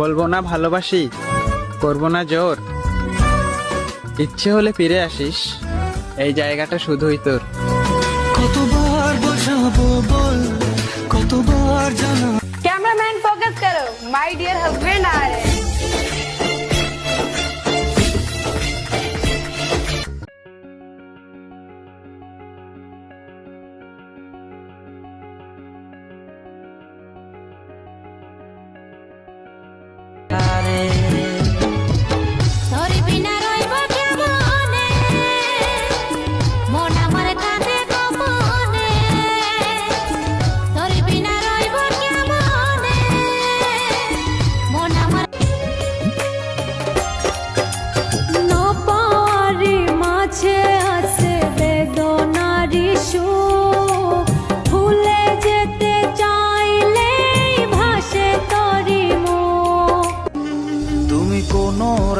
বলব না ভালোবাসি করব না জোর। ইচ্ছে হলে ফিরে আসিস এই জায়গাটা শুধুই তোর। কতবার বসাবো বল কতবার জানা ক্যামেরাম্যান ফোকাস করো। মাই ডিয়ার হাজবেন্ড আর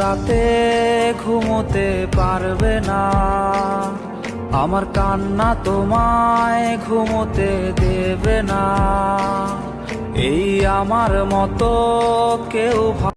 রাতে ঘুমোতে পারবে না। আমার কান্না তোমায় ঘুমোতে দেবে না। এই আমার মতো কেউ